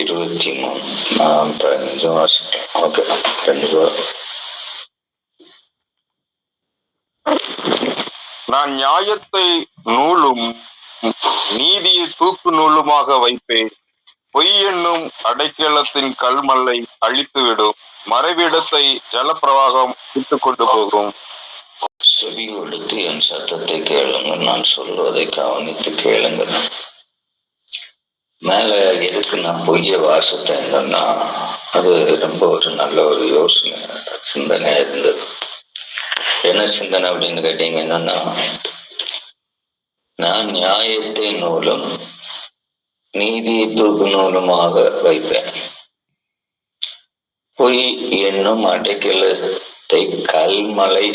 இருபத்தி மூணு நான் பதினஞ்சு வாசிட்டேன் ஓகே ரெண்டு பேர் நான் நியாயத்தை நூலும் நீதியை தூக்கு நூலுமாக வைப்பேன். பொய் என்னும் அடைக்கலத்தின் கல்மல்லை அழித்துவிடும். மறைவிடத்தை ஜலப்பிரவாகம் விட்டு கொண்டு போகும். செவி கொடுத்து என் சத்தத்தை கேளுங்க நான் சொல்வதை கவனித்து கேளுங்க மேல எதுக்கு நான் பொய்ய வாசித்தேன்னா அது ரொம்ப ஒரு நல்ல ஒரு யோசனை சிந்தனை இருந்தது. என்ன சிந்தனை அப்படின்னு கேட்டீங்கன்னா நான் நியாயத்தை நூலும் நீதி தூக்கு நூலுமாக வைப்பேன். பொய் என்னும் அடைக்கலத்தை கல்மலை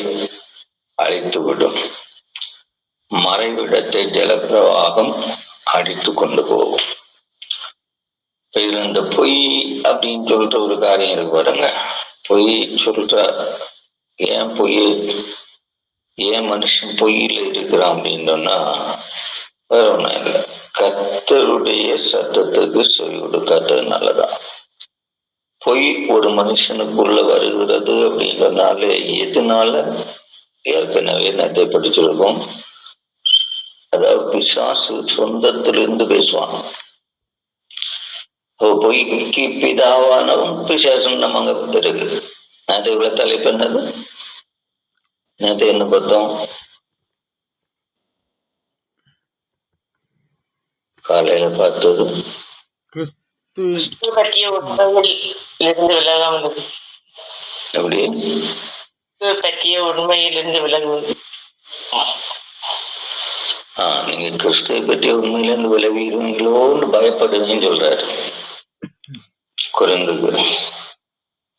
அழித்துவிடும். மறைவிடத்தை ஜலப்பிரவாகம் அடித்து கொண்டு போகும். இதுல இந்த பொய் அப்படின்னு சொல்ற ஒரு காரியம் இருக்கு பாருங்க. பொய் சொல்ற ஏன் பொய்? ஏன் மனுஷன் பொய்யில இருக்கிறான்? அப்படின்னு சொன்னா வேற ஒண்ணும் இல்லை. கத்தருடைய சத்தத்துக்கு செவி கொடுக்காததுனாலதான் பொய் ஒரு மனுஷனுக்குள்ள வருகிறது அப்படின்றனால எதனால? ஏற்கனவே நிறைய படிச்சிருக்கோம். அதாவது பிசாசு சொந்தத்திலிருந்து பேசுவான். பொய்க்கு பிதாவானவன் பிசாசும் நம்ம அங்க இருக்கு நேற்று உள்ள தலைப்பு என்னது? நேற்று என்ன பார்த்தோம்? காலையில பார்த்தது. கிறிஸ்து பற்றிய உண்மையில் இருந்து விலகாமல் எப்படி பற்றிய உண்மையில் இருந்து விலகுவது. ஆஹ் நீங்க கிறிஸ்துவை பற்றி உண்மையில இருந்து விலகிடுவீங்களோன்னு பயப்படுங்கன்னு சொல்றாரு. குறைந்தது.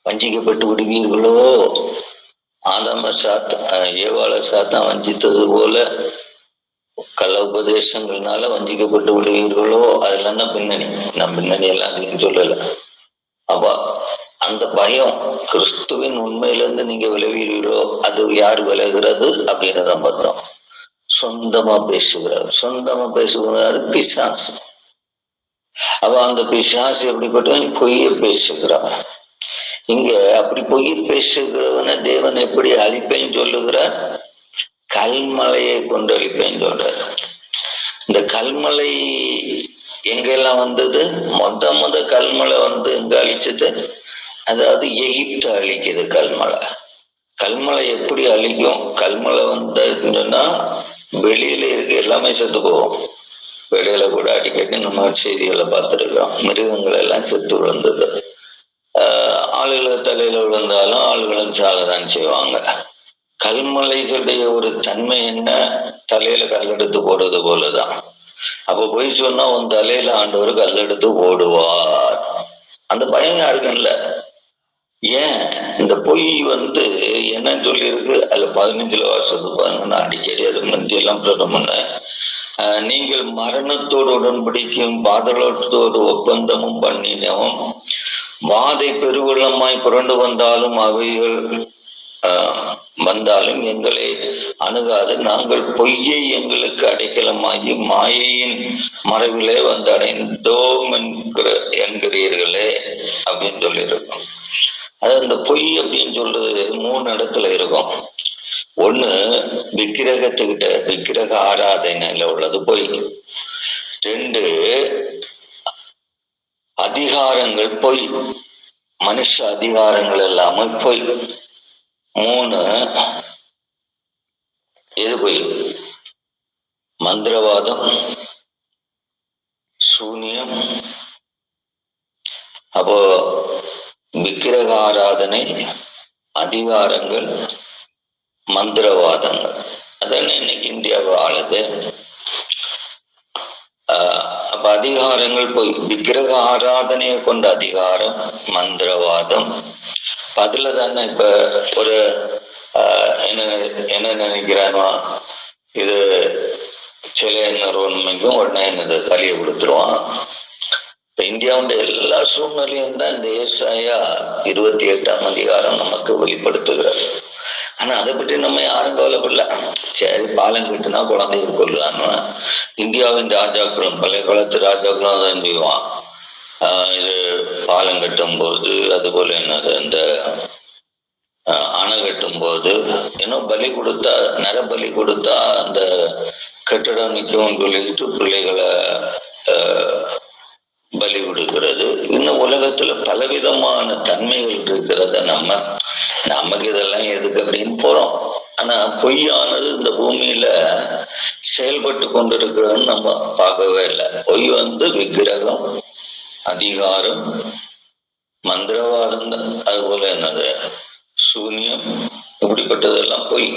வஞ்சிக்கப்பட்டு விடுவீர்களோ? ஆதாம சாத்தா ஏவாள சாத்தான் வஞ்சித்தது போல கள்ள உபதேசங்கள்னால வஞ்சிக்கப்பட்டு விடுவீர்களோ? அதெல்லாம் தான் பின்னணி. நான் பின்னணி எல்லாம் அதிகம் சொல்லல. அப்ப அந்த பயம் கிறிஸ்துவின் உண்மையிலிருந்து நீங்க விளைவீர்களோ அது யார் விலகிறது அப்படின்னு தான் பார்த்தோம். சொந்தமா பேசுகிறார். சொந்தமா பேசுகிறாரு பிசாசு. அவ அந்த பிசாசு எப்படிப்பட்டவன் பொய்ய பேசுகிறான். இங்க அப்படி பொய் பேசுகிறவன தேவன் எப்படி அழிப்பேன்னு சொல்லுகிறார்? கல்மலையை கொண்டு அழிப்பேன்னு சொல்றார். இந்த கல்மலை எங்கெல்லாம் வந்தது? மொத மொத கல்மலை வந்து எங்க அழிச்சது? அதாவது எகிப்து அழிக்குது கல்மலை. கல்மலை எப்படி அழிக்கும்? கல்மலை வந்ததுன்னா வெளியில இருக்க எல்லாமே செத்து போவோம் வெளியில கூட அடிக்கடி நம்ம செய்திகளை பார்த்துருக்கோம். மிருகங்கள் எல்லாம் செத்து விழுந்தது. ஆஹ் ஆளுகளை தலையில விழுந்தாலும் ஆளுகளும் சாகதான் செய்வாங்க. கல்மலைகளுடைய ஒரு தன்மை என்ன? தலையில கல்லெடுத்து போடுறது போலதான். அப்ப போய் சொன்னா உன் தலையில ஆண்டவர் கல்லெடுத்து போடுவார். அந்த பயம் யாருக்கும் இல்ல ஏன்? இந்த பொய் வந்து என்னன்னு சொல்லியிருக்கு. அதுல பதினஞ்சுல வருஷத்துக்கு பாருங்க. நான் அடிக்கடி அது முந்தியெல்லாம் சொல்ல நீங்கள் மரணத்தோடு உடன்படிக்கையும் பாதளத்தோடு ஒப்பந்தமும் பண்ணினோம். வாதை பெருவெள்ளமாய் புரண்டு வந்தாலும் அவைகள் வந்தாலும் எங்களை அணுகாது. நாங்கள் பொய்யை எங்களுக்கு அடைக்கலமாகி மாயையின் மறைவிலே வந்து அடைந்தோம் என்கிற என்கிறீர்களே அப்படின்னு சொல்லியிருக்கோம். அது அந்த பொய் அப்படின்னு சொல்றது மூணு இடத்துல இருக்கும். ஒண்ணு விக்கிரகத்துக்கிட்ட விக்கிரக ஆராதனையில உள்ளது போய். ரெண்டு அதிகாரங்கள் பொய். மனுஷ அதிகாரங்கள் எல்லாமே போய். மூணு எது போய்? மந்திரவாதம் சூன்யம். அப்போ விக்கிரக ஆராதனை அதிகாரங்கள் மந்திரவாதங்கள். அதானே இன்னைக்கு இந்தியாவை ஆளுது ஆஹ் அப்ப அதிகாரங்கள் போய் விக்கிரக ஆராதனையை கொண்ட அதிகாரம் மந்திரவாதம். அதுல தானே இப்ப ஒரு என்ன என்ன நினைக்கிறானோ இது சில உண்மைக்கும் உடனே என்னது பலியை கொடுத்துருவான். இப்ப இந்தியாவுடைய எல்லா சூழ்நிலையும் தான் இந்த ஏசாயா இருபத்தி எட்டாம் அதிகாரம் நமக்கு வெளிப்படுத்துகிறார் ஆனா அதை பற்றி நம்ம யாரும் கவலைப்படல. சரி பாலம் கட்டுனா குழந்தைய கொள்ளலான்னு இந்தியாவின் ராஜாக்களும் பழைய காலத்து ராஜாக்களும் அதான் செய்வான் இது பாலம் கட்டும் போது அதுபோல என்னது அந்த அணை கட்டும் போது இன்னும் பலி கொடுத்தா நர பலி கொடுத்தா அந்த கட்டடம் நிற்கும் சொல்லிட்டு பிள்ளைகளை பலி கொடுக்கிறது இன்னும் உலகத்துல பலவிதமான தன்மைகள் இருக்கிறத நம்ம நமக்கு இதெல்லாம் எதுக்கு அப்படின்னு போறோம். ஆனா பொய்யானது இந்த பூமியில செயல்பட்டு கொண்டிருக்கிறோன்னு நம்ம பார்க்கவே இல்லை. பொய் வந்து விக்கிரகம் அதிகாரம் மந்திரவாதம் அது போல என்னது? சூன்யம் இப்படிப்பட்டதெல்லாம் பொய்.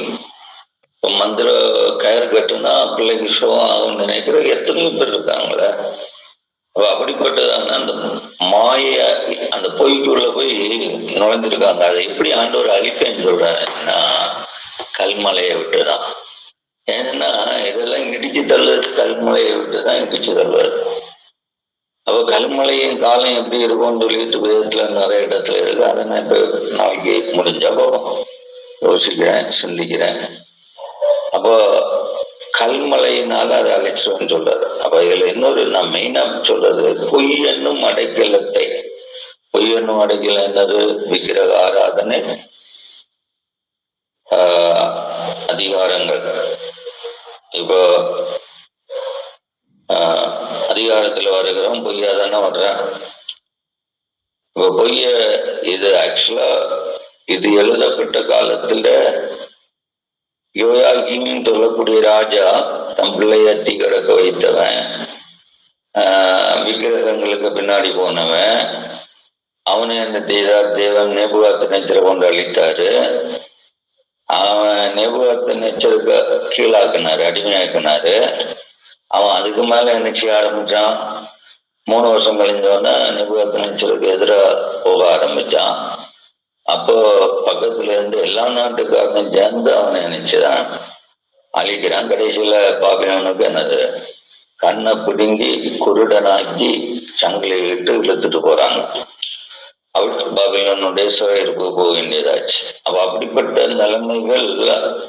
இப்போ மந்திர கயிறு கட்டுனா பிள்ளைக்கு ஷோ ஆகும்னு நினைக்கிற எத்தனையோ பேர் இருக்காங்களே. அப்படிப்பட்டதான அந்த மாய அந்த பொய்க்குள்ள போய் நுழைஞ்சிருக்காங்க அதை எப்படி ஆண்டவர் அழிப்பேன்னு சொல்றாருன்னா கல்மலையை விட்டுதான். ஏன்னா இதெல்லாம் இடிச்சு தள்ளுறது கல்மலையை விட்டுதான் இடிச்சு தள்ளுவது அப்ப கல்மலையின் காலம் எப்படி இருக்கும்னு சொல்லிட்டு விதத்துல நிறைய இடத்துல இருக்கு. அதை நான் இப்ப நாளைக்கு முடிஞ்சா யோசிக்கிறேன் சிந்திக்கிறேன். அப்போ கல்மலையினால அதை அழைச்சுவன் சொல்றாரு அப்ப இதுல இன்னொரு நான் மெயினா சொல்றது பொய் என்னும் அடைக்கலத்தை. பொய் என்னும் அடைக்கல என்னது? விக்கிரக ஆராதனை ஆஹ் அதிகாரங்கள். இப்போ ஆஹ் அதிகாரத்துல வருகிறோம் பொய்யா தானே வர்றேன் இப்ப பொய்ய இது ஆக்சுவலா இது எழுதப்பட்ட காலத்துல யோயாகின்னு சொல்லக்கூடிய ராஜா தன் பிள்ளைய தீ கிடக்க வைத்தவன். விக்கிரகங்களுக்கு பின்னாடி போனவன். அவனே என்ன தேதார் தேவன் நேபுகாத்து நெச்சரை கொண்டு அழித்தாரு. அவன் நேபுகாத்து நெச்சருக்கு கீழாக்குனாரு அடிமையாக்குனாரு. அவன் அதுக்கு மேல என்ன செய்ய ஆரம்பிச்சான்? மூணு வருஷம் கழிஞ்சோடனே நிபுணத்து நெச்சருக்கு எதிராக போக ஆரம்பிச்சான். அப்போ பக்கத்துல இருந்து எல்லா நாட்டுக்காரனும் சேர்ந்து அவனை நினைச்சுதான். அழிக்கிறான். கடைசியில பாபிலோனுக்கு என்னது? கண்ணை பிடுங்கி குருடனாக்கி சங்கிலி இட்டு இழுத்துட்டு போறாங்க. அவுட் பாபிலோனுடைய சிறையிருப்பு போக வேண்டியதாச்சு. அப்ப அப்படிப்பட்ட நிலைமைகள்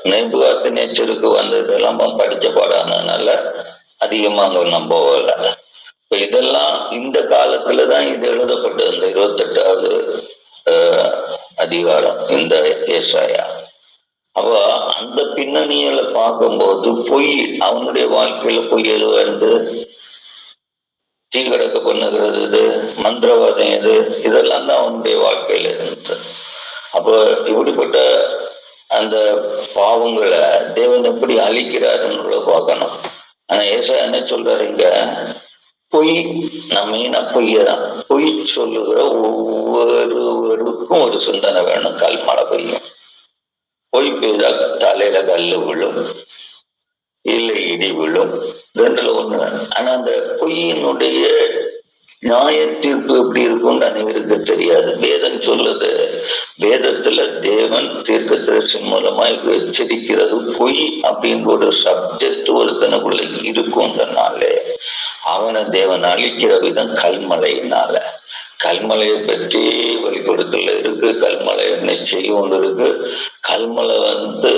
நேபுகாத்து நேச்சருக்கு வந்ததெல்லாம் படிச்ச பாடானதுனால அதிகமா அங்க நான் போகல. இப்ப இதெல்லாம் இந்த காலத்துலதான் இது எழுதப்பட்டது. இந்த இருபத்தெட்டாவது அதிகாரம் இந்த ஏசாயா. அப்ப அந்த பின்னணியில பார்க்கும்போது பொய் அவனுடைய வாழ்க்கையில பொய் எது வந்து தீங்கடக்க பண்ணுகிறது இது மந்திரவாதம் எது இதெல்லாம் தான் அவனுடைய வாழ்க்கையில இருந்தது. அப்போ இப்படிப்பட்ட அந்த பாவங்களை தேவன் எப்படி அழிக்கிறாருன்னு பார்க்கணும். ஆனா ஏசா என்ன சொல்றாரு இங்க? பொய் நம்ம பொய்யதான் பொய் சொல்லுகிற ஒவ்வொருவருக்கும் ஒரு சிந்தனை வேணும் கல் மழை பெய்யும். பொய் பெய்தா தலையில கல்லு விழும் இல்லை இடி விழும். ரெண்டுல ஒண்ணு ஆனா அந்த பொய்யினுடைய நியாய தீர்ப்பு எப்படி இருக்கும்னு அனைவருக்கு தெரியாது. வேதம் சொல்லுது வேதத்துல தேவன் தீர்க்க தீர்க்கதரிசன் மூலமா எச்சரிக்கிறது பொய் அப்படின்ற ஒரு சப்ஜெக்ட் ஒருத்தனுக்குள்ள இருக்குன்றனாலே அவனை தேவன் அழிக்கிற விதம் கல்மலையினால. கல்மலையை பற்றி வெளிப்படுத்தல இருக்கு கல்மலை நிச்சயம் ஒன்று இருக்கு கல்மலை வந்து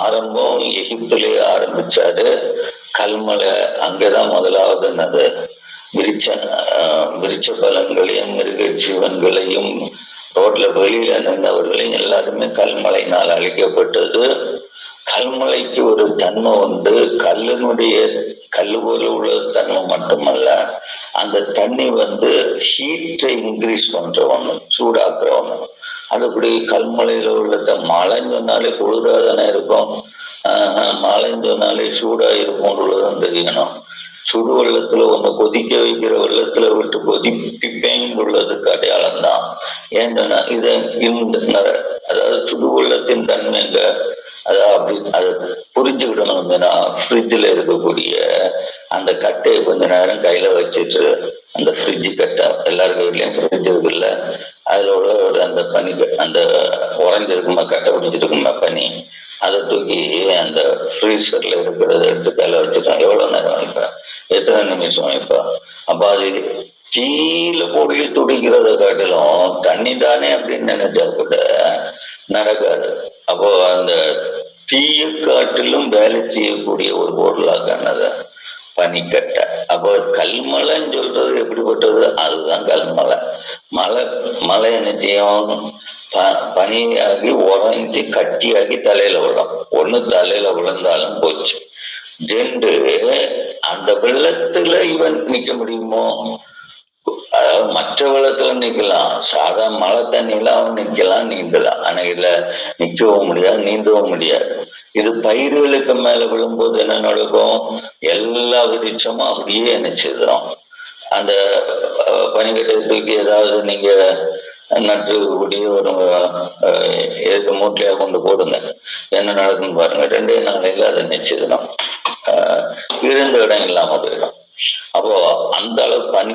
ஆரம்பம் எகிப்திலே ஆரம்பிச்சாரு. கல்மலை அங்கதான் முதலாவது என்னது விரிச்ச விரிச்ச பலன்களையும் மிருக ஜீவன்களையும் ரோட்ல வெளியில நின்றவர்களையும் எல்லாருமே கல்மலையினால் அழிக்கப்பட்டது. கல்மலைக்கு ஒரு தன்மை உண்டு. கல்லினுடைய கல்லு போல உள்ள தன்மை மட்டுமல்ல அந்த தண்ணி வந்து ஹீட்டை இன்க்ரீஸ் பண்ற ஒண்ணு சூடாக்குற ஒண்ணு அதுபடி கல்மலையில உள்ள மழைன்னு சொன்னாலே குளிரா தானே இருக்கும். ஆஹ் மழைன்னு சொன்னாலே சூடா இருக்கும்ன்றதும் தெரியணும். சுடு வெள்ளத்துல ஒண்ணு கொதிக்க வைக்கிற வெள்ளத்துல விட்டு கொதிப்பிப்பேன் உள்ளதுக்கு அடையாளம் தான் ஏன்னா இதை இந்த அதாவது சுடு வெள்ளத்தின் தன்மைங்க அதாவது அப்படி அதை புரிஞ்சுக்கிடணும் ஃப்ரிட்ஜில் இருக்கக்கூடிய அந்த கட்டையை கொஞ்ச நேரம் கையில வச்சுட்டு அந்த ஃப்ரிட்ஜ் கட்டை எல்லாருக்கும் வீட்லயும் ஃப்ரிட்ஜ் இருக்குல்ல அதுல உள்ள ஒரு அந்த பனி அந்த உறைஞ்சிருக்குமா கட்டை பிடிச்சிருக்குமா பனி அதை தூக்கி அந்த ஃப்ரீசர்ல இருக்கிறத எடுத்து கையில வச்சுட்டோம் எவ்வளவு நேரம் வைப்பேன் எத்தனை நிமிஷம் வைப்பேன் அப்ப அது கீழே போய் துடிக்கிறத காட்டிலும் தண்ணி தானே அப்படின்னு நினைச்சா கூட நடக்காது. அப்போ அந்த தீய காட்டிலும் வேலை செய்யக்கூடிய ஒரு பொருளாக பனிக்கட்டை. அப்போ கல்மலைன்னு சொல்றது எப்படிப்பட்டது? அதுதான் கல்மலை மலை மலை என்ன செய்யும்? ப- பனியாகி உறைஞ்சி கட்டியாகி தலையில விழும். ஒண்ணு தலையில விழுந்தாலும் போச்சு. ரெண்டு அந்த வெள்ளத்துல இவன் நிக்க முடியுமோ? அதாவது மற்ற வெள்ளத்துல நிக்கலாம் சாதா மழை தண்ணியில அவன் நிக்கலாம் நீந்தலாம் ஆனா இதுல நிக்கவும் முடியாது நீந்தவும் முடியாது. இது பயிர்களுக்கு மேல விழும்போது என்ன நடக்கும்? எல்லா விரிச்சமும் அப்படியே நினைச்சிடும் அந்த பனிக்கட்டை தூக்கி ஏதாவது நீங்க நட்டு கூடிய ஒரு எதுக்கு மூட்டையா கொண்டு போடுங்க. என்ன நடக்குன்னு பாருங்க. ரெண்டே நாளையில அதை நிச்சயிடும் இருந்த இடம் இல்லாம போயிடும். அப்போ அந்த அளவு பனி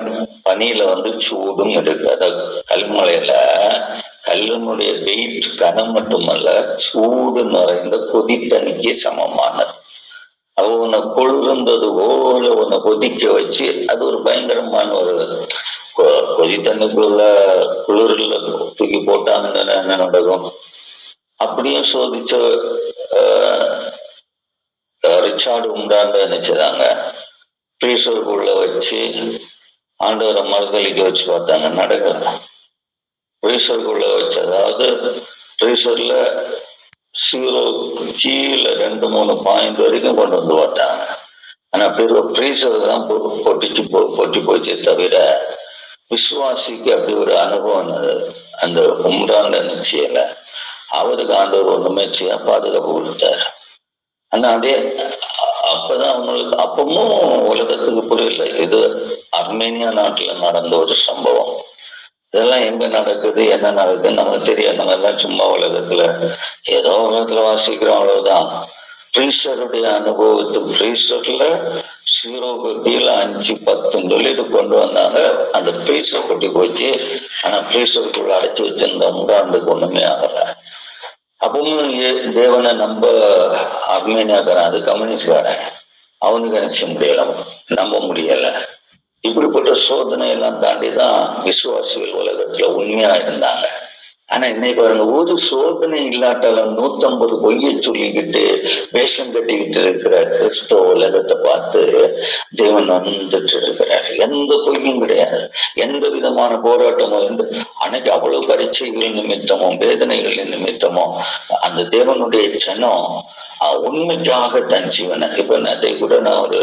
பனியில வந்து சூடும் இருக்கு. அதாவது கல்மலையில கல்லினுடைய வெயிட் கனம் மட்டுமல்ல சூடு நிறைந்த கொதித்தனிக்கு சமமானது. அவ உன்னை கொழுந்தது போல உன்னை கொதிக்க வச்சு அது ஒரு பயங்கரமான ஒரு கொ- கொதி தண்ணிக்குள்ள குளிர்ல தூக்கி போட்டாங்கன்னு என்ன நடக்கும்? அப்படியும் சோதிச்ச ஆஹ், ரிச்சார்டு உண்டாண்டு நினைச்சதாங்க. பிரீசருக்குள்ள வச்சு ஆண்டவரை மறுதளிக்க வச்சு பார்த்தாங்க நடக்கல. பிரீசருக்குள்ள வச்சு அதாவது பிரீசர்ல சீரோக்கு கீழே ரெண்டு மூணு பாயிண்ட் வரைக்கும் கொண்டு வந்து பார்த்தாங்க. ஆனா பெரிய ஃப்ரீசர் தான் பொட்டிச்சு பொட்டி போச்சே தவிர விசுவாசிக்கு அப்படி ஒரு அனுபவம் அந்த உம்ரான் நிச்சயல அவருக்கு ஆண்டவர் ஒண்ணுமே செய்ய பாதுகாப்பு கொடுத்தாரு. ஆனா அதே அப்பதான் அவங்களுக்கு அப்பமும் உலகத்துக்கு புரியல. இது அர்மேனியா நாட்டுல நடந்த ஒரு சம்பவம். இதெல்லாம் எங்க நடக்குது என்ன நடக்குது நமக்கு தெரியாது. நம்ம எல்லாம் சும்மா உலகத்துல ஏதோ உலகத்துல வாசிக்கிறோம் அவ்வளவுதான். ஃப்ரீசருடைய அனுபவத்து ஃப்ரீசர்ல ஜீரோக்கு கீழே அஞ்சு பத்துன்னு சொல்லிட்டு கொண்டு வந்தாங்க. அந்த ஃப்ரீசர் கொட்டி போச்சு. ஆனா ஃப்ரீசருக்குள்ள அடைச்சு வச்சிருந்த நூறாண்டுக்கு ஒண்ணுமே ஆகல. அப்பவும் தேவனை நம்ம அர்மேனியாக்காரன் அது கம்யூனிஸ்ட்காரன் அவனுக்கு நினைச்ச முடியல? நம்ப முடியல. இப்படிப்பட்ட சோதனை எல்லாம் தாண்டி தான் விசுவாசிகள் உலகத்துல உண்மையா இருந்தாங்க. ஆனா இன்னைக்கு பாருங்க ஒரு சோதனை இல்லாட்டாலும் நூத்தம்பது பொய்யை சொல்லிக்கிட்டு வேஷம் கட்டிக்கிட்டு இருக்கிற கிறிஸ்தவ உலகத்தை பார்த்து தேவன் வந்துட்டு இருக்கிறார் எந்த பொய்யும் கிடையாது. எந்த விதமான போராட்டமும் எந்த அன்னைக்கு அவ்வளவு பரீட்சைகள் நிமித்தமும் வேதனைகள் நிமித்தமும் அந்த தேவனுடைய ஜனம் உண்மைக்காக தன் ஜீவனை இப்ப நேற்றை கூட நான் ஒரு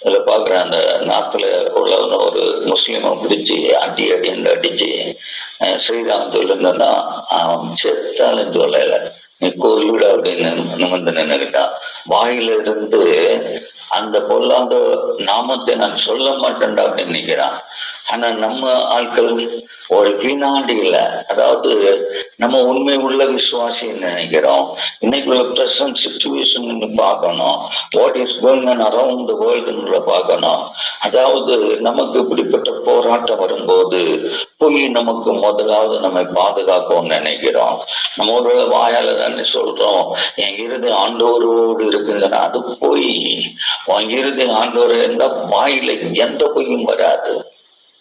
இதுல பாக்குறேன் அந்த நாத்துல உள்ளவன ஒரு முஸ்லீமை பிடிச்சி அடி அடின்னு அடிச்சு அஹ், ஸ்ரீராம் சொல்லுங்கன்னா அவன் செத்தாலும் சொல்லல நீ கொல்லுட அப்படின்னு நிமிர்ந்து நின்னுக்கிட்டான் வாயில இருந்து அந்த பொல்லாத நாமத்தை நான் சொல்ல மாட்டேன்டா அப்படின்னு நினைக்கிறான் ஆனா நம்ம ஆட்கள் ஒரு வினாடியில அதாவது நம்ம உண்மை உள்ள விசுவாசின்னு நினைக்கிறோம். இன்னைக்கு உள்ள பிரசன்ட் சுச்சுவேஷன் பார்க்கணும். What is going on around the வேர்ல்டுன்ற பார்க்கணும். அதாவது நமக்கு இப்படிப்பட்ட போராட்டம் வரும்போது பொய் நமக்கு முதலாவது நம்மை பாதுகாக்கணும்னு நினைக்கிறோம். நம்ம ஒரு வாயால தானே சொல்றோம். என் இறுதி ஆண்டோரோடு இருக்குங்கன்னா அது போய் உன் இறுதி ஆண்டோர் இருந்தா வாயில எந்த பொய்யும் வராது.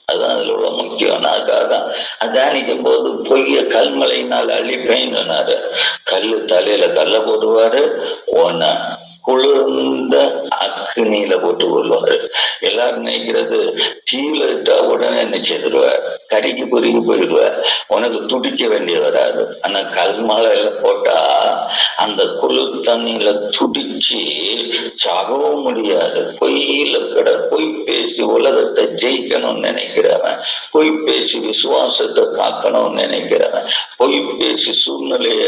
அதுதான் அதுல உள்ள முக்கியம் நான் அதுக்காக அதானிக்கும் போது பொய்ய கல்மலையினால் அழிப்பேன்னு சொன்னாரு. கல்லு தலையில கல்ல போடுவாரு உன்னை குளிர்ந்த அக்னியில போட்டு கொள்வாரு. எல்லாரும் நினைக்கிறது தீயில இட்டா உடனே என்ன கடிக்கு கறிக்கு பொறுக்கி உனக்கு துடிக்க வேண்டிய வராது. ஆனா கல்மலையில போட்டா அந்த குளிர் தண்ணியில துடிச்சு சாகவும் முடியாது. பொய்யில கிட பொய் பேசி உலகத்தை ஜெயிக்கணும்னு நினைக்கிறவன் பொய் பேசி விசுவாசத்தை காக்கணும்னு நினைக்கிறவன் பொய் பேசி சூழ்நிலைய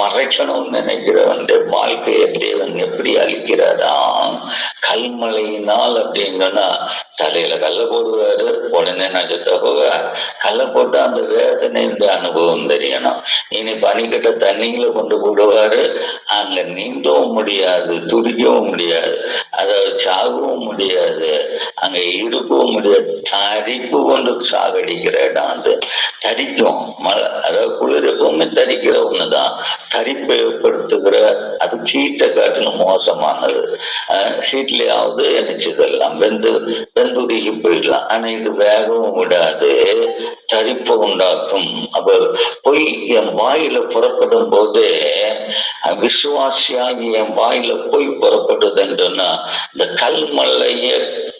மறைக்கணும்னு நினைக்கிறவன் வாழ்க்கையை தேவன் எப்படி அழிக்கிறாராம்? கல்மலையினால் அப்படிங்கன்னா தலையில கல்ல போடுவாரு உடனே நஜத்தை போக கல்ல போட்டு அந்த வேதனையுடைய அனுபவம் தெரியணும். இனி பனிக்கட்ட தண்ணியில கொண்டு போடுவாரு. அங்க நீந்தவும் முடியாது துடிக்கவும் முடியாது அதாவது சாகவும் முடியாது அங்க இருக்கவும் முடியாது. தரிப்பு கொண்டு சாகடிக்கிற இடம் அது. தரிக்கும். மழை அதாவது குளிர் எப்பவுமே தரிக்கிற ஒண்ணுதான். தரிப்பை ஏற்படுத்துகிற அது ஹீட்டை காட்டிலும் மோசமானது. ஹீட்லயாவது நினைச்சதெல்லாம் வெந்து வெந்துருகி போயிடலாம். ஆனா இது வேகவும் விடாது. தரிப்பு உண்டாக்கும். அப்ப பொய் என் வாயில புறப்படும் போது விசுவாசியாகி என் வாயில பொய் புறப்படுதுன்றன்னா இந்த கல்மலைய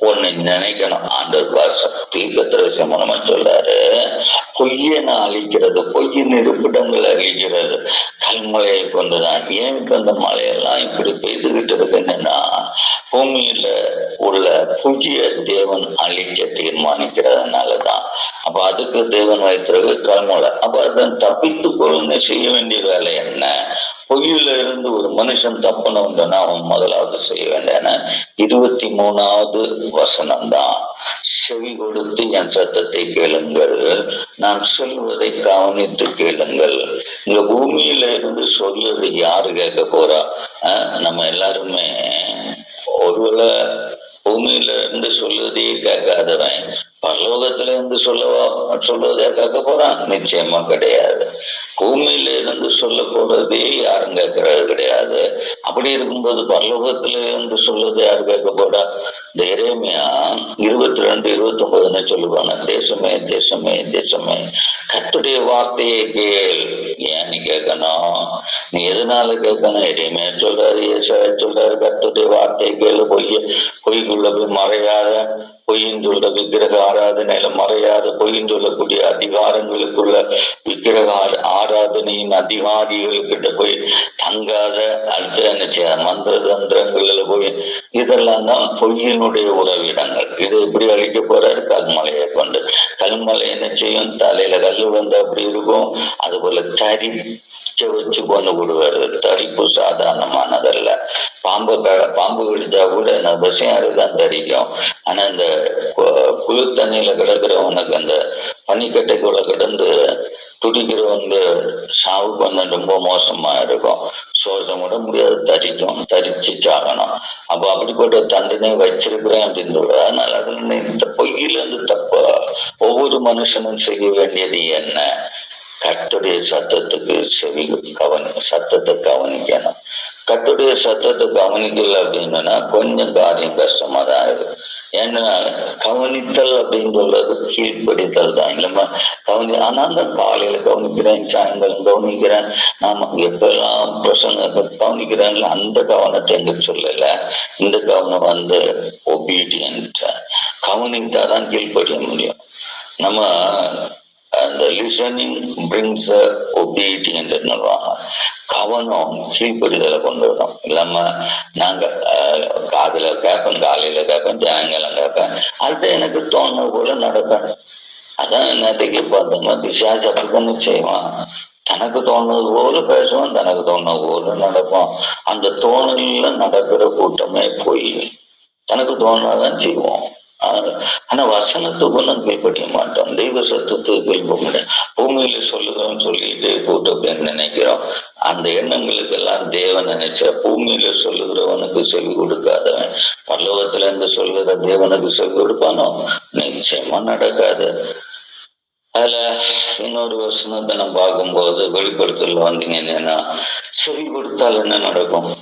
ஒண்ணு நினைக்கணும். ஆண்டவர் வாசம் தீர்க்கதரிசி மூலமா சொல்றாரு பொய்யனை அழிக்கிறது பொய்யின் இருப்பிடங்களை அழிக்கிறது. கல்மலையை கொண்டுதான் ஏன் இப்ப இந்த மலையெல்லாம் இப்படி பெய்துகிட்டு இருக்குன்னா பூமியில உள்ள புதிய தேவன் அழிக்க தீர்மானிக்கிறதுனாலதான். அப்ப அதுக்கு தேவன் வைத்திருக்கு கல்மலை. அப்ப அதன் தப்பித்து கொள்ளுங்க செய்ய வேண்டிய வேலை என்ன? பொய்யில இருந்து ஒரு மனுஷன் தப்பணும்னா அவன் முதலாவது செய்ய வேண்டியன இருபத்தி மூணாவது வசனம் தான் செவி கொடுத்து என் சத்தத்தை கேளுங்கள். நான் சொல்வதை கவனித்து கேளுங்கள். இங்க பூமியில இருந்து சொல்றது யாரு கேட்க போறா? நம்ம எல்லாருமே ஒருவேளை பூமியில இருந்து சொல்லுவதையே கேட்காதவன். பரலோகத்துல இருந்து சொல்லவா சொல்லுவதே கேட்க போறான். நிச்சயமா கிடையாது. பூமியில இருந்து சொல்ல போறதே யாரும் கேட்கறது கிடையாது. அப்படி இருக்கும்போது பரலோகத்துல இருந்து சொல்லுவது யாரும் கேட்க போறா? தைரியமையா இருபத்தி ரெண்டு இருபத்தி ஒன்பதுன்னு சொல்லுவாங்க. தேசமே தேசமே தேசமே. கத்துடைய வார்த்தையை கேள். ஏன் நீ கேட்கணும்? நீ எதனால கேட்கணும்? எதையுமே சொல்றாரு சொல்றாரு கத்துடைய வார்த்தையை கேளு. பொய்ய பொய்க்குள்ள போய் மறையாத பொய்ன்னு சொல்ற விக்கிரக ஆராதனையில மறையாத பொய்ன்னு சொல்லக்கூடிய அதிகாரங்களுக்குள்ள விக்கிரக ஆராதனையின் அதிகாரிகள்கிட்ட போய் தங்காத அடுத்த என்ன செய்ய மந்திர தந்திரங்கள்ல போய் இதெல்லாம் தான் பொய்யினுடைய உதவிடங்கள் இது எப்படி அழிக்க போறாரு கல்மலையை கொண்டு. கல்மலை என்ன செய்யும் தலையில கல் வந்து அப்படி இருக்கும். அது போல வச்சு கொண்டு விடுவாரு தரிப்பு சாதாரணமானதல்ல. பாம்பு க- பாம்பு கடிச்சா கூட என்ன விஷயம் தான் தரிக்கும். ஆனா இந்த குளிர் தண்ணியில கிடக்குறவனுக்கு அந்த பனிக்கட்டைக்குள்ள கிடந்து துடிக்கிறவங்க சாவுக்கு வந்து ரொம்ப மோசமா இருக்கும். சோசம் விட முடியாது. தரிக்கும் தரிச்சு சாகணும். அப்ப அப்படிப்பட்ட தண்டனை வச்சிருக்கிறேன் அப்படின்னு சொல்ற அதனால அதுல இந்த பொய்யிலிருந்து தப்ப ஒவ்வொரு மனுஷனும் செய்ய வேண்டியது என்ன? கத்துடைய சத்தத்துக்கு செவி கவனி சத்தத்தை கவனிக்கணும். கத்துடைய சத்தத்தை கவனிக்கல அப்படின்னா கொஞ்சம் காரியம் கஷ்டமா தான் இருக்கு. ஏன்னா கவனித்தல் அப்படின்னு சொல்றது கீழ்ப்படித்தல் தான். இல்லம்மா? கவனி ஆனால் நான் காலையில கவனிக்கிறேன் சாயங்காலம் கவனிக்கிறேன். நாம எப்பெல்லாம் பிரசங்க கவனிக்கிறேன்ல அந்த கவனத்தை எங்க சொல்லல? இந்த கவனம் வந்து ஒபீடியன்ட் கவனித்தாதான் கீழ்ப்படிய முடியும். நம்ம அந்த லிசனிங் பிரிங்ஸ் ஒபீடியன்ட் சொல்லுவாங்க கவனம் கீழ்ப்படுதலை கொண்டு வரும். இல்லாம நாங்க காதுல கேட்பேன் காலையில கேட்பேன் சாயங்காலம் கேட்பேன் அடுத்து எனக்கு தோணுது போல நடப்பேன் அதான் என்னத்தைக்கு பார்த்தோம்னா பிசாசு அப்படித்தானே செய்வான் தனக்கு தோணுது போல பேசுவான் தனக்கு தோணுது போல நடப்போம். அந்த தோணல்ல நடக்கிற கூட்டமே போய் தனக்கு தோணாதான் செய்வோம். ஆனா- ஆனா வசனத்துக்கு ஒன்றும் மாட்டோம். தெய்வ சத்தத்துக்கு கீழ்ப்பட மாட்டோம். பூமியில சொல்லுதோம் சொல்லிட்டு கூட்டத்தை நினைக்கிறோம். அந்த எண்ணங்களுக்கு எல்லாம் தேவன் நினைச்சா பூமியில சொல்லுகிறவனுக்கு செவி கொடுக்காதவன். பல்லவத்துல இருந்து சொல்லுகிற தேவனுக்கு செவி கொடுப்பானோ? நிச்சயமா நடக்காது. அதுல இன்னொரு வசனத்தை நம்ம பார்க்கும்போது வெளிப்படுத்தல வந்தீங்க என்னன்னா செவி கொடுத்தால் என்ன நடக்கும்?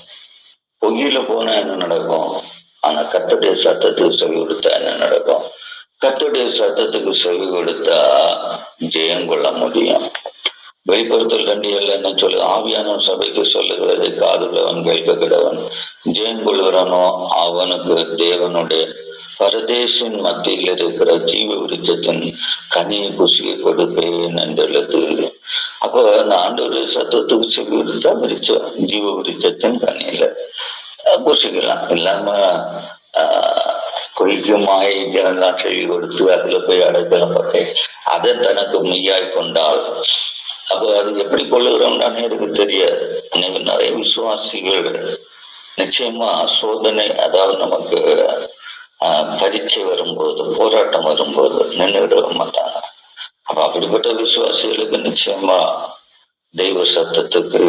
பொய்யில போனா என்ன நடக்கும்? ஆனா கத்துடைய சத்தத்துக்கு செவி கொடுத்தா என்ன நடக்கும்? கத்துடைய சத்தத்துக்கு செவி கொடுத்தா ஜெயம் கொள்ள முடியும். வெளிப்படுத்தல் ரெண்டு என்ன சொல்லு ஆவியான சபைக்கு சொல்லுகிறது காதுள்ளவன் கேட்கக்கிடவன் ஜெயம் கொள்கிறவனோ அவனுக்கு தேவனுடைய பரதேசின் மத்தியில் இருக்கிற ஜீவ விருச்சத்தின் கனியை குசியை கொடுப்பேன் என்று எழுதுகிறது. அப்போ அந்த ஆண்டவர் சத்தத்துக்கு செவி கொடுத்தா விரிச்ச ஜீவ விருச்சத்தின் கனியில. பூசிக்கலாம் இல்லாம ஆஹ் மாயை மாயைக்கெல்லாம் செவி கொடுத்து அதுல போய் அடைக்கலம் பட்டு அதை தனக்கு மெய்யாய் கொண்டால் அப்ப அது எப்படி கொள்ளுகிறோம்னு எனக்கு தெரியாது எனக்கு நிறைய விசுவாசிகள் நிச்சயமா சோதனை அதாவது நமக்கு பரீட்சை வரும்போது போராட்டம் வரும்போது நின்றுவிட மாட்டாங்க அப்ப அப்படிப்பட்ட விசுவாசிகளுக்கு நிச்சயமா தெய்வ சத்தத்துக்கு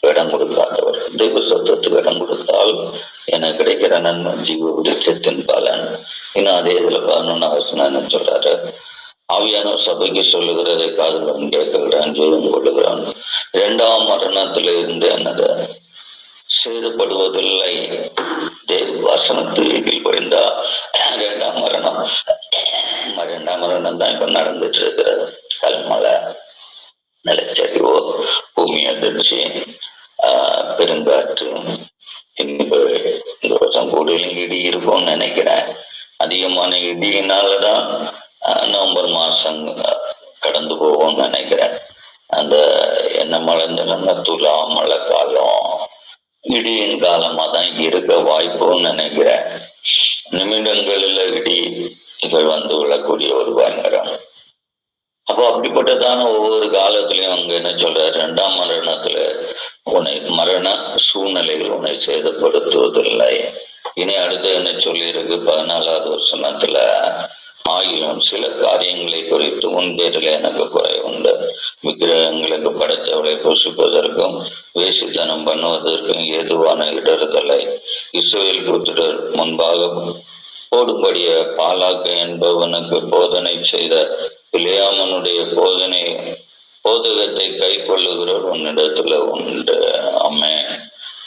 இடம் கொடுக்காதவர். தெய்வ சத்தத்துக்கு இடம் கொடுத்தால் எனக்கு கிடைக்கிற நன்மை ஜீவ விருட்சத்தின் பலன். இன்னும் அதே இதுல பதினொன்னு என்ன சொல்றாரு? ஆவியான சபைக்கு சொல்லுகிறதை காதலன் கேட்கிறான் ஜீவன் கொள்ளுகிறான் இரண்டாம் மரணத்துல இருந்து என்னது? சேதப்படுவதில்லை. தேவ வசனத்துக்கு கீழ்ப்படிந்தா இரண்டாம் மரணம். இரண்டாம் மரணம் தான் இப்ப நடந்துட்டு இருக்கிறது. கல்மலை நிலச்சரிவோ பூமி அதிர்ச்சி ஆஹ் பெருங்காற்று இந்த இந்த வருஷம் கூடுதலும் இடி இருக்கும்னு நினைக்கிறேன். அதிகமான இடியினாலதான் ஆஹ் நவம்பர் மாசம் கடந்து போகும்னு நினைக்கிறேன். அந்த என்ன மழைந்தன துலா மழை காலம். இடியின் காலமா தான் இருக்க வாய்ப்புன்னு நினைக்கிறேன். நிமிடங்களில் இடிகள் வந்து விழக்கூடிய ஒரு பயங்கரம். அப்போ அப்படிப்பட்டதான ஒவ்வொரு காலத்திலையும் அங்க என்ன சொல்றாரு? ரெண்டாம் மரணத்துல உன்னை மரண சூழ்நிலைகள் உன்னை சேதப்படுத்துவதில்லை. இனி அடுத்து என்ன சொல்லியிருக்கு? பதினாலாவது வருஷத்துல ஆயிரம் சில காரியங்களை குறித்து உன் பேரில் எனக்கு குறை உண்டு. விக்கிரகங்களுக்கு படைத்தவளை புசிப்பதற்கும் வேசித்தனம் பண்ணுவதற்கும் ஏதுவான இடறுதலை. இஸ்ரேல் புத்திரர் முன்பாக போடும்படிய பாலாக்கு என்பவனுக்கு போதனை செய்த பிள்ளையாமனுடைய போதனை போதகத்தை கை கொள்ளுகிறவர் உன்னிடத்துல உண்டு. அம்மே.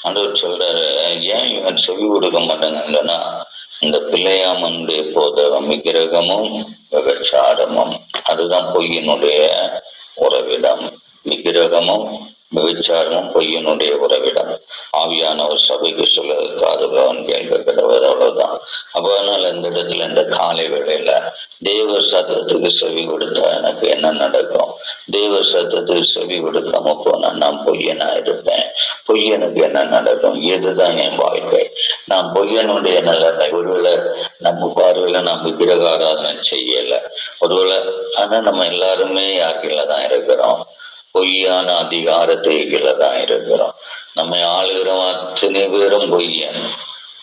ஆண்டவர் சொல்றாரு ஏன் இவன் செவி கொடுக்க மாட்டாங்கன்னா இந்த பிள்ளையாமனுடைய போதகம் விக்கிரகமும் விபச்சாரமும் அதுதான் பொய்யினுடைய உறவிடம். விக்கிரகமும் விபச்சாரமும் பொய்யனுடைய உறவிடம். ஆவியானவர் சபைக்கு சொல்ல காதுகவன் கேட்க கிடவர் அவ்வளவுதான். அப்ப அதனால இந்த இடத்துல இந்த காலை வேளையில தேவ சத்தத்துக்கு செவி கொடுத்தா எனக்கு என்ன நடக்கும்? தேவ சத்தத்துக்கு செவி கொடுக்காம போனா நான் பொய்யனா இருப்பேன். பொய்யனுக்கு என்ன நடக்கும்? இதுதான் என் வாழ்க்கை. நான் பொய்யனுடைய நிலைமை ஒருவேளை நம்ம பார்வையில நம்ம கிரகாராதனை செய்யல. ஒருவேளை ஆனா நம்ம எல்லாருமே யாருக்குள்ள தான் இருக்கிறோம்? பொய்யான அதிகாரத்தை கீழதான் இருக்கிறோம் நம்மை ஆளுகிறோம் அத்தனை பேரும் பொய்யன்.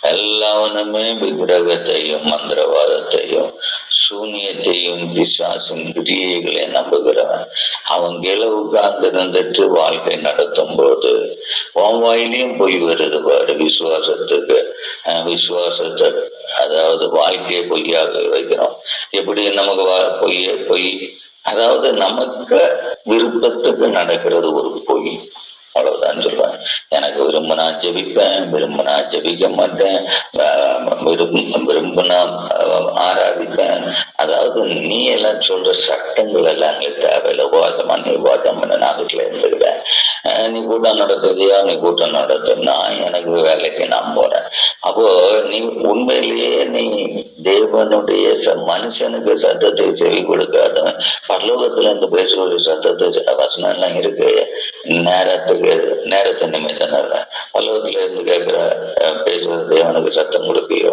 எல்லாவனுமே விக்கிரகத்தையும் மந்திரவாதத்தையும் சூன்யத்தையும் பிசாசும் கிரியைகளை நம்புகிறவன். அவன் கீழே உட்கார்ந்து இருந்துட்டு வாழ்க்கை நடத்தும் போது உன் வாயிலையும் பொய் வருது பாரு. விசுவாசத்துக்கு விசுவாசத்தை அதாவது வாழ்க்கையை பொய்யாக வைக்கிறோம். எப்படி நமக்கு வா- பொய்ய பொய் அதாவது நமக்கு விருப்பத்துக்கு நடக்கிறது ஒரு கோயில் அவ்வளவுதான் சொல்லுவேன் எனக்கு விரும்பினா ஜெபிப்பேன் விரும்பினா ஜெபிக்க மாட்டேன் விரும்ப விரும்பினா ஆராதிப்பேன். அதாவது நீ எல்லாம் சொல்ற சட்டங்கள் எல்லாம் எங்களுக்கு தேவையில்லை உபாசமா நீ உபாசம் பண்ண நான் வீட்டுல நீ கூட்டம் நடத்துறியா நீ கூட்டம் நடத்து நான் எனக்கு வேலைக்கு நான் போறேன். அப்போ நீ உண்மையிலேயே நீ தேவனுடைய மனுஷனுக்கு சத்தத்தை செவி கொடுக்காதவன். பரலோகத்துல இருந்து பேசுகிற சத்தத்தை வசனம் எல்லாம் இருக்கு. நேரத்துக்கு நேரத்தை நிமித்தம் பரலோகத்துல இருந்து கேட்கிற பேசுகிற தேவனுக்கு சத்தம் கொடுப்பியோ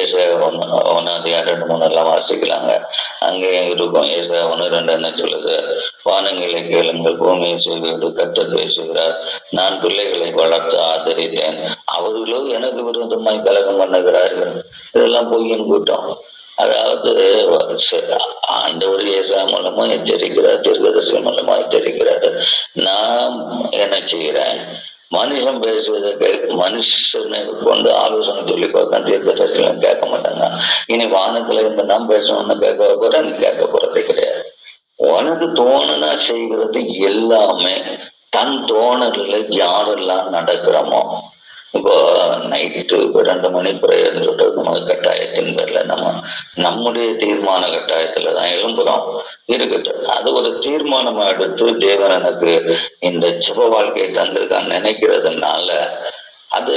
ஏச ஒன்னு ஒன்னாவது ரெண்டு மூணு எல்லாம் வாசிக்கலாங்க. அங்கேயும் இருக்கும். ஏச ஒன்னு ரெண்டு என்ன சொல்லுது? வானங்களை கேளுங்கள் பூமியை செய்வது கத்தர் பேசுகிறார். நான் பிள்ளைகளை வளர்த்து ஆதரித்தேன். அவர்களோ எனக்கு விரோதமாய் கலகம் பண்ணுகிறார்கள். இதெல்லாம் பொய்யின் கூட்டம். அதாவது ச- ஒரு ஏசா மூலமா எச்சரிக்கிறார் தீர்க்கதர்சி மூலமா எச்சரிக்கிறார் நான் என்ன செய்கிறேன்? மனுஷன் பேசுவதை மனுஷனை கொண்டு ஆலோசனை சொல்லி பார்க்க தீர்க்கதர்சிகளும் கேட்க மாட்டாங்க. இனி வானத்துல இருந்து நான் பேசணும்னு கேட்க போறேன் நீ கேட்க போறதே கிடையாது. உனக்கு தோணுனா செய்கிறது எல்லாமே தன் தோணல யாரெல்லாம் நடக்கிறோமோ இப்போ நைட்டு இப்போ ரெண்டு மணி பிரேயர் சொல்றது நமக்கு கட்டாயத்தின் பேர்ல. நம்ம நம்முடைய தீர்மான கட்டாயத்துல தான் எழும்புறோம் இருக்கட்டும் அது ஒரு தீர்மானமா எடுத்து தேவன் எனக்கு இந்த சுப வாழ்க்கையை தந்திருக்கான்னு நினைக்கிறதுனால அது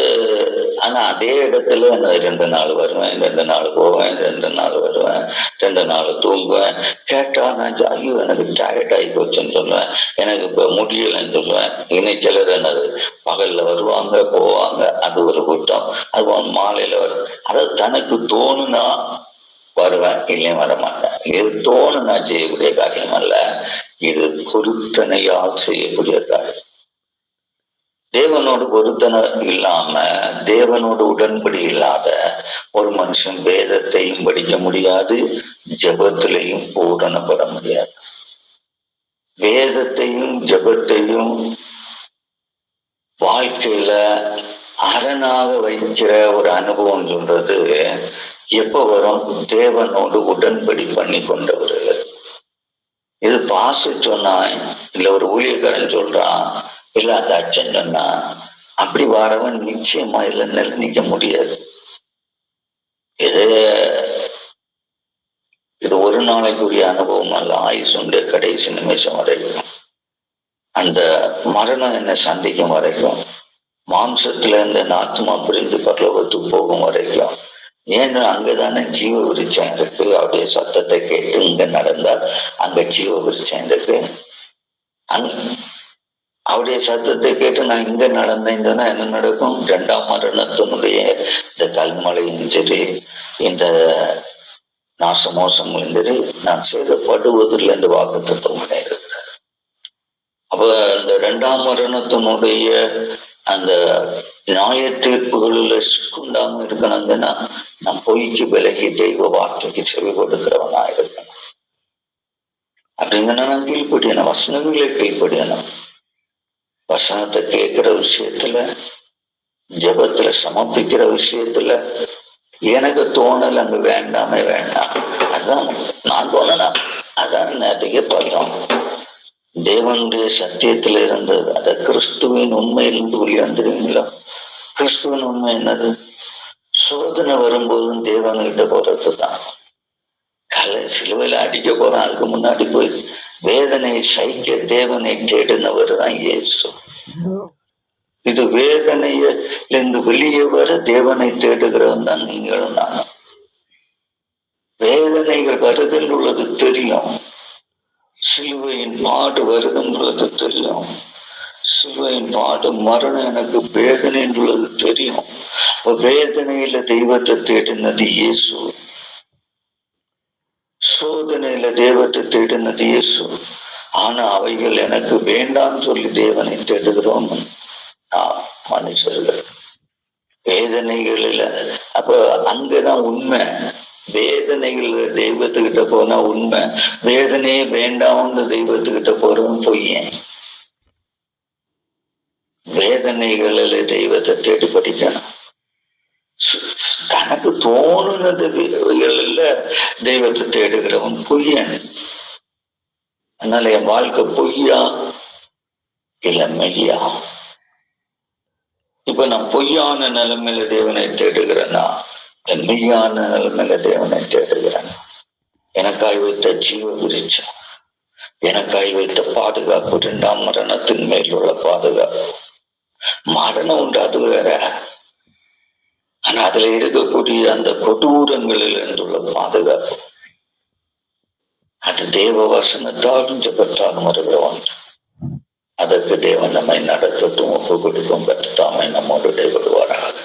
ஆனா அதே இடத்துல நான் ரெண்டு நாள் வருவேன் ரெண்டு நாள் போவேன் ரெண்டு நாள் வருவேன் ரெண்டு நாள் தூங்குவேன். கேட்டா நான் ஐயோ எனக்கு டயர்ட் ஆகி போச்சுன்னு சொல்லுவேன். எனக்கு இப்ப முடியலைன்னு சொல்லுவேன். இனி சிலர் என்னது பகல்ல வருவாங்க போவாங்க அது ஒரு கூட்டம். அது மாலையில வரும். அதாவது தனக்கு தோணுனா வருவேன் இல்லையும் வர மாட்டேன் இது தோணுனா செய்யக்கூடிய காரியம் அல்ல இது பொருத்தனையால் செய்யக்கூடிய காரியம். தேவனோடு பொருத்தன இல்லாம தேவனோடு உடன்படி இல்லாத ஒரு மனுஷன் வேதத்தையும் படிக்க முடியாது ஜபத்திலையும் பூரணப்பட முடியாது. வேதத்தையும் ஜெபத்தையும் வாழ்க்கையில அரணாக வைக்கிற ஒரு அனுபவம் சொல்றது எப்ப வரும்? தேவனோடு உடன்படி பண்ணி கொண்டவர்கள். இது பாச சொன்னா இல்ல ஒரு ஊழியக்காரன் சொல்றான் இல்ல அந்த அச்சன் சொன்னா அப்படி வரவன் நிச்சயமா இதுல நிலை நிக்க முடியாது. இது இது ஒரு நாளைக்குரிய அனுபவம் அல்ல. ஆயுசுண்டு கடைசி நிமிஷம் வரைக்கும். அந்த மரணம் என்னை சந்திக்கும் வரைக்கும். மாம்சத்துல இருந்து ஆத்மா பிரிந்து பரலோகத்துக்கு போகும் வரைக்கும். ஏன்னா அங்கதானே ஜீவ விருச்சம் இருக்கு அவருடைய சத்தத்தை கேட்டு இங்க நடந்தால் அங்க ஜீவ விருச்சம் இருக்கு அங்க அவருடைய சத்தத்தை கேட்டு நான் இங்க நடந்தேன் சொன்னா என்ன நடக்கும்? இரண்டாம் மரணத்தினுடைய இந்த கல்மலையும் சரி இந்த நாச மோசமும் சரி நான் செய்தப்படுவதில் என்று வாக்கு தத்துவம் இருக்கிறார் அப்ப அந்த இரண்டாம் மரணத்தினுடைய அந்த நியாய தீர்ப்புகளில் சிக்குண்டாம இருக்கணும்னா நான் பொய்க்கு விலகி தெய்வ வார்த்தைக்கு செவி கொடுக்கிறவனா இருக்கணும். அப்படிங்கன்னா நான் கீழ்ப்படியணும் வசனங்களே கீழ்ப்படியணும். வசனத்தை கேட்கிற விஷயத்துல ஜெபத்துல சமர்ப்பிக்கிற விஷயத்துல எனக்கு தோணல் அங்க வேண்டாமே வேண்டாம். அதான் நான் தோணனா அதான் நேற்றுக்கே பார்த்தோம். தேவனுடைய சத்தியத்துல இருந்தது. அத கிறிஸ்துவின் உண்மையிலிருந்து வெளியாந்துருவீங்களா கிறிஸ்துவின் உண்மை என்னது? சோதனை வரும்போதும் தேவன்கிட்ட போறது தான் கலை சிலுவையில அடிக்க போறான். அதுக்கு முன்னாடி போய் வேதனை சைக்க தேவனை தேடினவர் தான் இயேசு இது வேதனையிலிருந்து வெளியே வர தேவனை தேடுகிறவன் தான் நீங்களும் நானும். வேதனைகள் வருதல் உள்ளது தெரியும். சிலுவையின் பாடு வருதுன்றது தெரியும். சிலுவையின் பாடு மரணம் எனக்கு வேதனை உள்ளது தெரியும் வேதனையில தெய்வத்தை தேடினது இயேசு. தேவத்தை தெய்வத்தை தேடினது இயேசு. ஆனா அவைகள் எனக்கு வேண்டாம் சொல்லி தேவனை தேடுகிறோம். நான் மனுஷர்கள். வேதனைகளில் அப்ப அங்கதான் உண்மை. வேதனைகள் தெய்வத்துக்கிட்ட போனா உண்மை. வேதனையே வேண்டாம்னு தெய்வத்துக்கிட்ட போறவன் பொய்யன் வேதனைகளில் தெய்வத்தை தேடி படிக்கணும். சு- தனக்கு இல்ல. தெய்வத்தை தேடுகிறவன் பொய்யன். அதனால என் வாழ்க்கை பொய்யா? இல்ல மெய்யா? இப்ப நான் பொய்யான நிலைமையில தேவனை தேடுகிறேன்னா என் மெய்யான நிலைமையில தேவனை தேடுகிறேன்? எனக்காய் வைத்த ஜீவ விருட்சம். எனக்காய் வைத்த பாதுகாப்பு. இரண்டாம் மரணத்தின் மேல் உள்ள பாதுகாப்பு. மரணம் உண்டு அது வேற. ஆனா அதுல இருக்கக்கூடிய அந்த கொடூரங்களில் இருந்துள்ள பாதுகாப்பு. அது தேவ வசனத்தாலும் ஜபத்தாலும் வருகிற ஒன்று அதற்கு தேவன் நம்மை நடத்தட்டும் ஒப்பு கொடுக்கும் பெற்றாமை நம்மோடு இடைபடுவாராக.